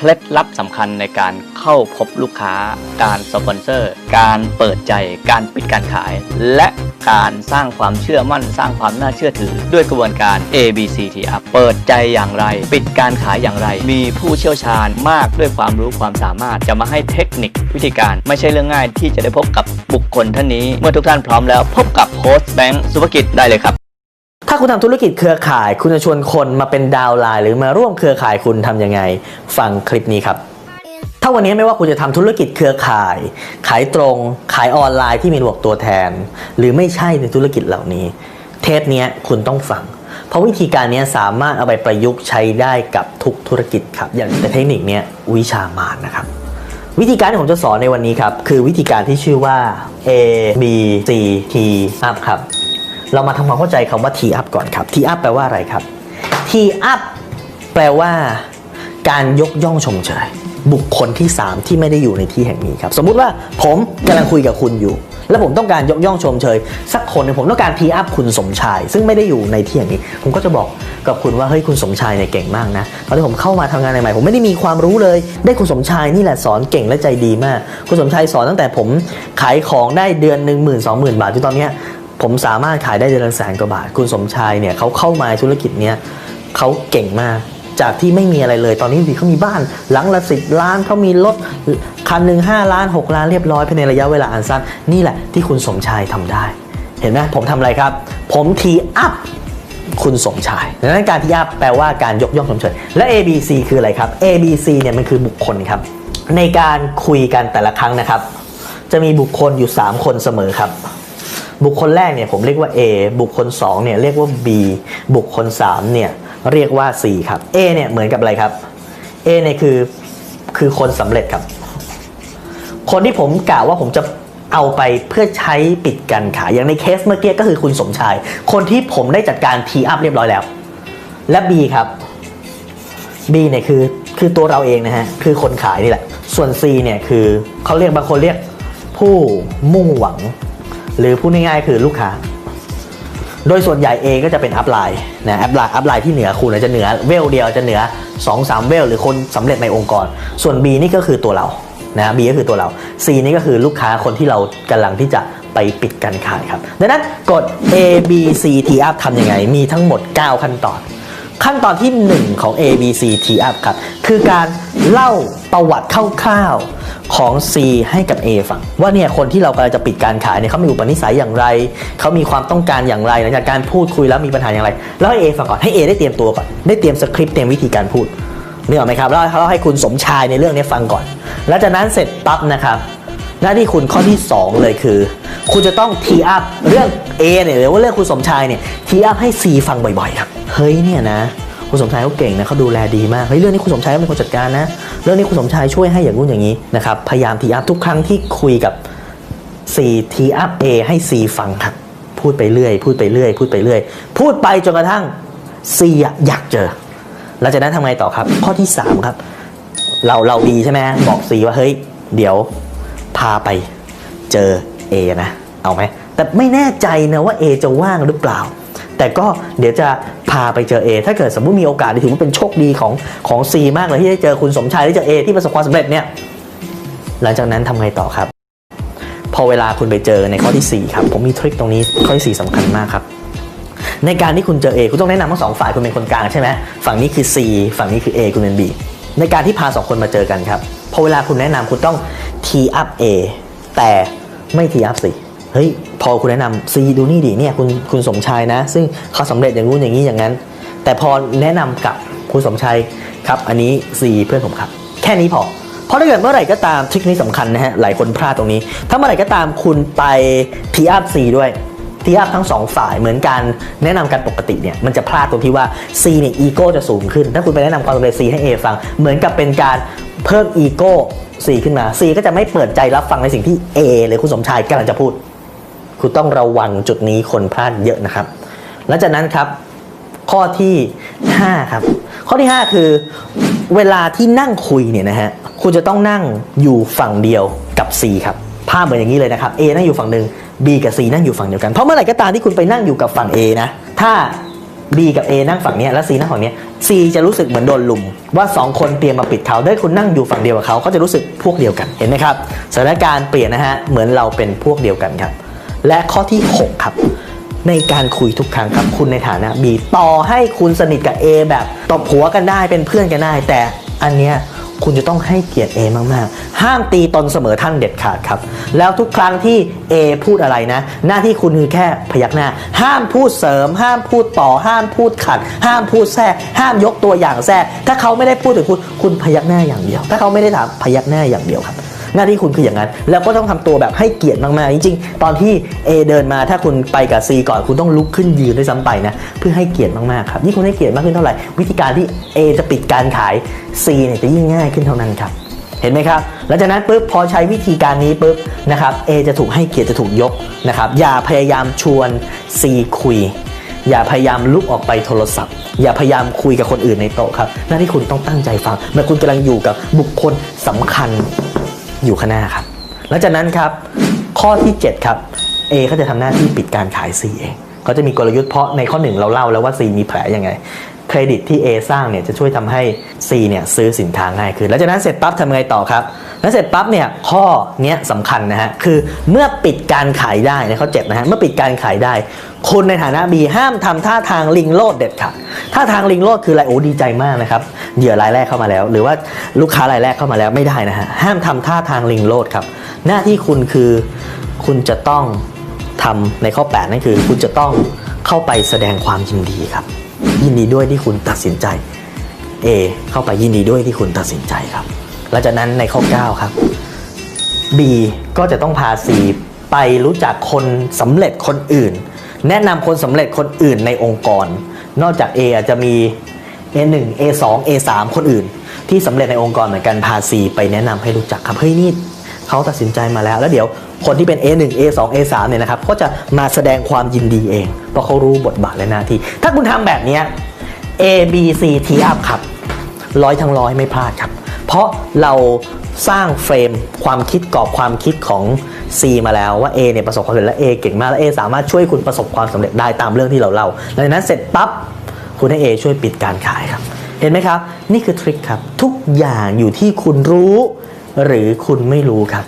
เคล็ดลับสำคัญในการเข้าพบลูกค้า การสปอนเซอร์ การเปิดใจ การปิดการขาย และการสร้างความเชื่อมั่นสร้างความน่าเชื่อถือ ด้วยกระบวนการ ABCTR เปิดใจอย่างไร ปิดการขายอย่างไร มีผู้เชี่ยวชาญมากด้วยความรู้ความสามารถจะมาให้เทคนิควิธีการไม่ใช่เรื่องง่ายที่จะได้พบกับบุคคลท่านนี้ เมื่อทุกท่านพร้อมแล้วพบกับโค้ชแบงค์สุภกิจได้เลยครับ ถ้าคุณทำธุรกิจเครือข่าย คุณจะชวนคนมาเป็นดาวไลน์หรือมาร่วมเครือข่ายคุณทำยังไง ฟังคลิปนี้ครับ ถ้าวันนี้ไม่ว่าคุณจะทำธุรกิจเครือข่าย ขายตรง ขายออนไลน์ที่มีระบบตัวแทน หรือไม่ใช่ในธุรกิจเหล่านี้ เทปนี้คุณต้องฟัง เพราะวิธีการนี้สามารถเอาไปประยุกต์ใช้ได้กับทุกธุรกิจครับ อย่างแต่เทคนิคนี้วิชามานนะครับ วิธีการที่ผมจะสอนในวันนี้ครับคือวิธีการที่ชื่อว่า A B C T up ครับ เรามาทำความเข้าใจคำว่า T up ก่อนครับ T up แปลว่าอะไรครับ T up แปลว่า การยกย่องชมเชยบุคคลที่ 3 ที่ไม่ได้อยู่ในที่แห่งนี้ครับ สมมุติว่าผมกำลังคุยกับคุณอยู่ แล้วผมต้องการยกย่องชมเชยสักคนหนึงผมต้องการ T up คุณสมชาย ซึ่งไม่ได้อยู่ในที่แห่งนี้ ผมก็จะบอกกับคุณว่าเฮ้ยคุณสมชายเนี่ยเก่งมากนะตอนที่ผมเข้ามาทำงานใหม่ๆผมไม่ได้มีความรู้เลย ได้คุณสมชายนี่แหละสอนเก่งและใจดีมาก คุณสมชายสอนตั้งแต่ผมขายของได้เดือนหนึ่งหมื่นสองหมื่นบาทจนตอนเนี้ย ผมสามารถขายได้เดือนละแสนกว่าบาท คุณสมชายเนี่ยเขาเข้ามาธุรกิจเนี้ยเขาเก่งมากจากที่ไม่มีอะไรเลย ตอนนี้เขามีบ้านหลังละสิบล้านเขามีรถคันหนึ่งห้าล้านหกล้านเรียบร้อยภายในระยะเวลาอันสั้น นี่แหละที่คุณสมชายทำได้ เห็นไหมผมทำอะไรครับ ผมทีอัพคุณสมชายดังนั้นการที่อัพแปลว่าการยกย่องชมเชยและ A B C คืออะไรครับ A B C เนี่ยมันคือบุคคลครับ ในการคุยกันแต่ละครั้งนะครับ จะมีบุคคลอยู่ 3 คนเสมอครับ บุคคลแรกเนี่ยผมเรียกว่า A บุคคล2เนี่ยเรียกว่า B บุคคล3เนี่ยเรียกว่า C ครับ A เนี่ยเหมือนกับอะไรครับ A เนี่ยคือคือคนสำเร็จครับ คนที่ผมกล่าวว่าผมจะเอาไปเพื่อใช้ปิดการขายอย่างในเคสเมื่อกี้ก็คือคุณสมชาย คนที่ผมได้จัดการทีอัพเรียบร้อยแล้ว และ B ครับ B เนี่ยคือคือตัวเราเองนะฮะคือคนขายนี่แหละ ส่วน C เนี่ยคือเขาเรียกบางคนเรียกผู้มุ่งหวัง หรือพูดง่ายๆคือลูกค้า โดยส่วนใหญ่ A ก็จะเป็นอัพไลน์นะอัพไลน์อัพไลน์ที่เหนือคุณอาจจะเหนือเวลเดียวจะเหนือ 2 3 เวล หรือคนสำเร็จในองค์กร ส่วน B นี่ก็คือตัวเรานะ B ก็คือตัวเรา C นี่ก็คือลูกค้าคนที่เรากำลังที่จะไปปิดการขายครับ ดังนั้นกด A B C T up ทำยังไง มีทั้งหมด 9 ขั้นตอน ขั้นตอนที่ 1 ของ A B C T up ครับ คือการเล่าประวัติคร่าวๆของ C ให้กับ A ฟัง ว่าเนี่ยคนที่เรากำลังจะปิดการขายเนี่ยเขามีอุปนิสัยอย่างไร เขามีความต้องการอย่างไรหลังจากการพูดคุยแล้วมีปัญหาอย่างไร แล้วให้ A ฟังก่อนให้ A ได้เตรียมตัวก่อน ได้เตรียมสคริปต์เตรียมวิธีการพูดนึกออไหมครับแล้วเขาให้คุณสมชายในเรื่องนี้ฟังก่อน แล้วจากนั้นเสร็จปั๊บนะครับ หน้าที่คุณข้อที่ 2 เลยคือ คุณจะต้องทีอัพเรื่อง A เนี่ยหรือว่าเรื่องคุณสมชายเนี่ยทีอัพให้ C ฟังบ่อยๆครับเฮ้ยเนี่ยนะคุณสมชายเขาเก่งนะเขาดูแลดีมากเฮ้ยเรื่องนี้คุณสมชายเป็นคนจัดการนะ เรื่องนี้คุณสมชายช่วยให้อย่างนู้นอย่างนี้นะครับพยายามทีอัพทุกครั้งที่คุยกับ C ทีอัพ A ให้ C ฟังครับพูดไปเรื่อย พูดไปเรื่อย พูดไปเรื่อย พูดไปจนกระทั่ง C อะอยากเจอหลังจากนั้นทำไงต่อครับ ข้อที่ 3 ครับ เราเราดีใช่ไหมบอก C ว่าเฮ้ยเดี๋ยว พาไปเจอ A นะเอาไหมแต่ไม่แน่ใจนะว่า A จะว่างหรือเปล่า แต่ก็เดี๋ยวจะพาไปเจอ A ถ้าเกิดสมมติมีโอกาสถือว่าเป็นโชคดีของของ C มากเลยที่ได้เจอคุณสมชายได้เจอ A ที่ประสบความสำเร็จเนี่ยหลังจากนั้นทำไงต่อครับ พอเวลาคุณไปเจอในข้อที่ 4 ครับ ผมมีทริคตรงนี้ข้อที่ 4สำคัญมากครับ ในการที่คุณเจอ A คุณต้องแนะนำทั้งสองฝ่ายคุณเป็นคนกลางใช่ไหมฝั่งนี้คือ C ฝั่งนี้คือ A คุณเป็น B ในการที่พาสองคนมาเจอกันครับพอเวลาคุณแนะนำคุณต้อง T up A แต่ไม่ T up C เฮ้ยพอคุณแนะนำ C ดูนี่ดิเนี่ยคุณคุณสมชายนะ ซึ่งเขาสำเร็จอย่างนู้นอย่างนี้อย่างนั้น แต่พอแนะนำกับคุณสมชายครับอันนี้ C เพื่อนผมครับ แค่นี้พอเพราะถ้าเกิดเมื่อไหร่ก็ตามทริคนี้สำคัญนะฮะ หลายคนพลาดตรงนี้ ถ้าเมื่อไหร่ก็ตามคุณไป T up C ด้วยทีอัพทั้งสองฝ่ายเหมือนกันแนะนำกันปกติเนี่ย มันจะพลาดตรงที่ว่า C เนี่ยอีโก้จะสูงขึ้น ถ้าคุณไปแนะนำความสำเร็จ C ให้ A ฟัง เหมือนกับเป็นการ เพิ่มอีโก้ C ขึ้นมา C ก็จะไม่เปิดใจรับฟังในสิ่งที่ A หรือคุณสมชายกำลังจะพูด คุณต้องระวังจุดนี้คนพลาดเยอะนะครับ หลังจากนั้นครับ ข้อที่ 5 ครับ ข้อที่ 5 คือ เวลาที่นั่งคุยเนี่ยนะฮะคุณจะต้องนั่งอยู่ฝั่งเดียวกับ C ครับภาพเหมือนอย่างนี้เลยนะครับ A นั่งอยู่ฝั่งหนึ่ง B กับ C นั่งอยู่ฝั่งเดียวกัน เพราะเมื่อไหร่ก็ตามที่คุณไปนั่งอยู่กับฝั่ง A นะ ถ้า B กับ A นั่งฝั่งนี้แล้ว C นั่งฝั่งนี้ C จะรู้สึกเหมือนโดนลุม ว่า 2 คนเตรียมมาปิดเขาด้วยคุณนั่งอยู่ฝั่งเดียวกับเขาเขาจะรู้สึกพวกเดียวกันเห็นไหมครับสถานการณ์เปลี่ยนนะฮะเหมือนเราเป็นพวกเดียวกันครับ และข้อที่ 6 ครับ ในการคุยทุกครั้งครับคุณในฐานะ B ต่อให้คุณสนิทกับ A แบบตบหัวกันได้เป็นเพื่อนกันได้ แต่อันเนี้ย คุณจะต้องให้เกียรติ A มากๆ ห้ามตีตนเสมอท่านเด็ดขาดครับ แล้วทุกครั้งที่ A พูดอะไรนะ หน้าที่คุณคือแค่พยักหน้า ห้ามพูดเสริม ห้ามพูดต่อ ห้ามพูดขัด ห้ามพูดแทรกห้ามยกตัวอย่างแทรกถ้าเขาไม่ได้พูดถึงคุณ คุณพยักหน้าอย่างเดียว ถ้าเขาไม่ได้ถามพยักหน้าอย่างเดียวครับ หน้าที่คุณคืออย่างนั้น แล้วก็ต้องทำตัวแบบให้เกียรติมากๆ จริงๆ ตอนที่ A เดินมาถ้าคุณไปกับ C ก่อนคุณต้องลุกขึ้นยืนด้วยซ้ำไปนะเพื่อให้เกียรติมากๆครับยิ่งคุณให้เกียรติมากขึ้นเท่าไหร่วิธีการที่ A จะปิดการขาย C เนี่ยจะยิ่งง่ายขึ้นเท่านั้นครับเห็นไหมครับ หลังจากนั้นปุ๊บพอใช้วิธีการนี้ปุ๊บนะครับ A จะถูกให้เกียรติจะถูกยกนะครับ อย่าพยายามชวน C คุย อย่าพยายามลุกออกไปโทรศัพท์ อย่าพยายามคุยกับคนอื่นในโต๊ะครับ หน้าที่คุณต้องตั้งใจฟังเมื่อคุณกำลังอยู่กับบุคคลสำคัญ อยู่ข้างหน้าครับ หลังจากนั้นครับ ข้อที่ 7 ครับ A เขาจะทำหน้าที่ปิดการขาย C เองเขาจะมีกลยุทธ์เพราะในข้อหนึ่งเราเล่าแล้วว่า C มีแผลยังไง เครดิตที่ A สร้างเนี่ยจะช่วยทำให้ C เนี่ยซื้อสินค้าง่ายขึ้นหลังจากนั้นเสร็จปั๊บทำยังไงต่อครับ แล้วเสร็จปั๊บเนี่ยข้อเนี้ยสำคัญนะฮะคือเมื่อปิดการขายได้ในข้อ7นะฮะเมื่อปิดการขายได้ คุณในฐานะ B ห้ามทำท่าทางลิงโลดเด็ดขาดท่าทางลิงโลดคืออะไรโอ้ดีใจมากนะครับเหยื่อรายแรกเข้ามาแล้ว หรือว่าลูกค้ารายแรกเข้ามาแล้วไม่ได้นะฮะห้ามทำท่าทางลิงโลดครับ หน้าที่คุณคือคุณจะต้องทำในข้อ 8 นั่นคือ คุณจะต้องเข้าไปแสดงความยินดีครับ ยินดีด้วยที่คุณตัดสินใจ A เข้าไปยินดีด้วยที่คุณตัดสินใจครับ หลังจากนั้นในข้อ 9 ครับ B ก็จะต้องพา C ไปรู้จักคนสำเร็จคนอื่น แนะนำคนสำเร็จคนอื่นในองค์กร นอกจาก A อาจจะมี A1 A2 A3 คนอื่น ที่สำเร็จในองค์กรเหมือนกันพา C ไปแนะนำให้รู้จักครับเฮ้ยนี่เขาตัดสินใจมาแล้ว แล้วเดี๋ยวคนที่เป็น A1 A2 A3 เนี่ยนะครับ ก็จะมาแสดงความยินดีเอง เพราะเขารู้บทบาทและหน้าที่ ถ้าคุณทำแบบนี้ A B C T up ครับ ร้อยทั้งร้อยไม่พลาดครับ เพราะเราสร้างเฟรมความคิดกรอบความคิดของ C มาแล้วว่า A เนี่ยประสบความสำเร็จและ A เก่งมากและ A สามารถช่วยคุณประสบความสำเร็จได้ตามเรื่องที่เราเล่าหลังจากนั้นเสร็จปั๊บคุณให้ A ช่วยปิดการขายครับ เห็นไหมครับ นี่คือทริคครับ ทุกอย่างอยู่ที่คุณรู้ หรือคุณไม่รู้ครับ